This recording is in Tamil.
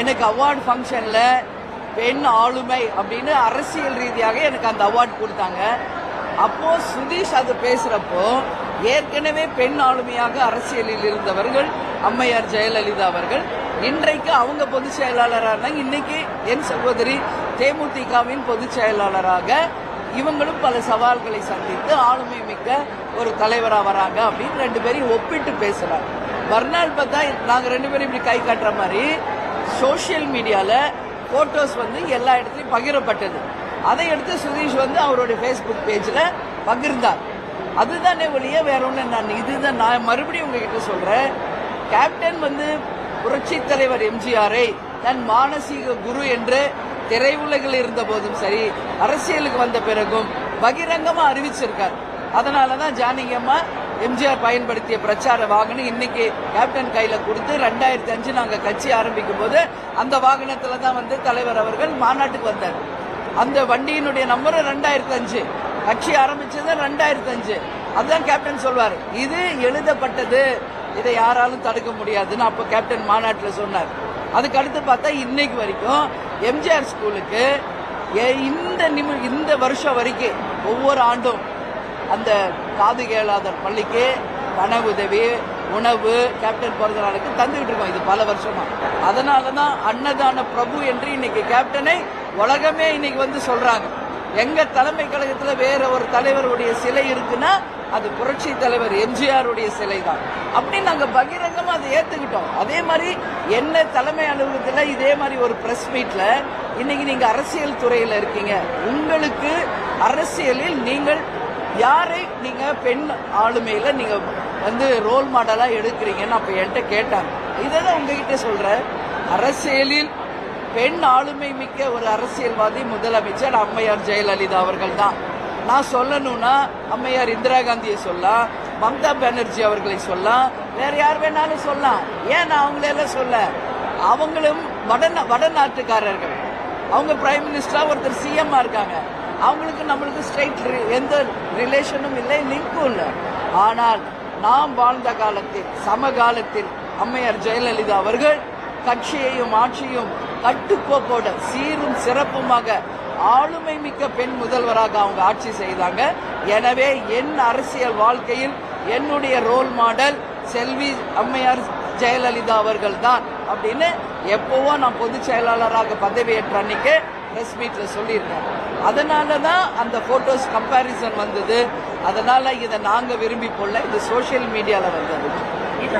எனக்கு அவார்டு ஃபங்க்ஷனில் பெண் ஆளுமை அப்படின்னு அரசியல் ரீதியாக எனக்கு அந்த அவார்டு கொடுத்தாங்க. அப்போ சுதீஷ் அது பேசுகிறப்போ ஏற்கனவே பெண் ஆளுமையாக அரசியலில் இருந்தவர்கள் அம்மையார் ஜெயலலிதா அவர்கள் இன்றைக்கு அவங்க பொதுச் செயலாளராக இருந்தாங்க. இன்னைக்கு என் சகோதரி தேமுதிகவின் பொதுச் செயலாளராக இவங்களும் பல சவால்களை சந்தித்து ஆளுமை மிக்க ஒரு தலைவராக வராங்க அப்படின்னு ரெண்டு பேரையும் ஒப்பிட்டு பேசுறாங்க. மறுநாள் பார்த்தா நாங்கள் ரெண்டு பேரும் இப்படி கை காட்டுற மாதிரி சோஷியல் மீடியாவில் ஃபோட்டோஸ் வந்து எல்லா இடத்துலையும் பகிரப்பட்டது. அதை எடுத்து சுதீஷ் வந்து அவருடைய ஃபேஸ்புக் பேஜில் பகிர்ந்தார். அதுதானே ஒழிய வேற ஒன்று நான் இதுதான் நான் மறுபடியும் உங்ககிட்ட சொல்கிறேன் கேப்டன் வந்து புரட்சி தலைவர் எம்ஜிஆரை தன் மானசீக குரு என்று திரையுலகில் இருந்த போதும் சரி அரசியலுக்கு வந்த பிறகும் பகிரங்கமாக அறிவிச்சிருக்கார். அதனாலதான் ஜானகி அம்மா எம்ஜிஆர் பயன்படுத்திய பிரச்சார வாகனம் இன்னைக்கு கேப்டன் கையில கொடுத்து ரெண்டாயிரத்தி அஞ்சு நாங்க கட்சி ஆரம்பிக்கும் போது அந்த வாகனத்துல தான் வந்து தலைவர் அவர்கள் மாநாட்டுக்கு வந்தார். அந்த வண்டியினுடைய நம்பர் ரெண்டாயிரத்தி அஞ்சு. கட்சி ஆரம்பிச்சது ரெண்டாயிரத்தி அஞ்சு. அதுதான் கேப்டன் சொல்வார். இது எழுதப்பட்டது. இதை யாராலும் தடுக்க முடியாதுன்னு அப்ப கேப்டன் மாநாட்டில் சொன்னார். அதுக்கு அடுத்து பார்த்தா இன்னைக்கு வரைக்கும் எம்ஜிஆர் ஸ்கூலுக்கு இந்த நிமி இந்த வருஷம் வரைக்கும் ஒவ்வொரு ஆண்டும் அந்த காது கேளாதர் பள்ளிக்கு பண உதவி உணவு கேப்டன் பிறந்த நாளுக்கு தந்துகிட்டு இருக்கோம். இது பல வருஷமா. அதனால தான் அன்னதான பிரபு என்று இன்னைக்கு கேப்டனை உலகமே இன்னைக்கு வந்து சொல்றாங்க. எங்க தலைமை கழகத்துல வேற ஒரு தலைவருடைய சிலை இருக்குன்னா அது புரட்சி தலைவர் எம்ஜிஆர் உடைய சிலை தான் அப்படி நாங்க பகிரங்கமா அதை ஏத்துக்கிட்டோம். அதே மாதிரி என்ன தலைமை அலுவலகத்துல இதே மாதிரி ஒரு பிரஸ் மீட்ல இன்னைக்கு நீங்க அரசியல் துறையில இருக்கீங்க. உங்களுக்கு அரசியலில் நீங்கள் யாரை நீங்க பெண் ஆளுமையில நீங்க வந்து ரோல் மாடலா எடுக்கிறீங்கன்னு அப்ப என்கிட்ட கேட்டாங்க. இதை தான் உங்ககிட்ட சொல்றேன். அரசியலில் பெண் ஆளுமை மிக்க ஒரு அரசியல்வாதி முதலமைச்சர் அம்மையார் ஜெயலலிதா அவர்கள் தான். நான் சொல்லணும்னா அம்மையார் இந்திரா காந்தியை சொல்லலாம் மம்தா பானர்ஜி அவர்களை சொல்லலாம் வேற யார் வேணாலும் சொல்லலாம். ஏன் நான் அவங்களெல்லாம் சொல்ல? அவங்களும் வட வடநாட்டுக்காரர்கள். அவங்க பிரைம் மினிஸ்டரா ஒருத்தர் சிஎம்மா இருக்காங்க. அவங்களுக்கு நம்மளுக்கு ஸ்ட்ரைட் எந்த ரிலேஷனும் இல்லை லிங்க்கும் இல்லை. ஆனால் நாம் வாழ்ந்த காலத்தில் சமகாலத்தில் அம்மையார் ஜெயலலிதா அவர்கள் கட்சியையும் ஆட்சியும் கட்டுக்கோப்போட சீரும் சிறப்புமாக ஆளுமை மிக்க பெண் முதல்வராக அவங்க ஆட்சி செய்தாங்க. எனவே என் அரசியல் வாழ்க்கையில் என்னுடைய ரோல் மாடல் செல்வி அம்மையார் ஜெயலலிதா அவர்கள் தான் அப்படின்னு எப்பவோ நான் பொதுச் செயலாளராக பதவியேற்ற அன்னைக்கு பிரஸ் மீட்ல சொல்லியிருக்காங்க அதனால தான் அந்த போட்டோஸ் கம்பாரிசன் வந்தது. அதனால இதை நாங்க விரும்பி போடல. இது சோஷியல் மீடியால வந்தது. இது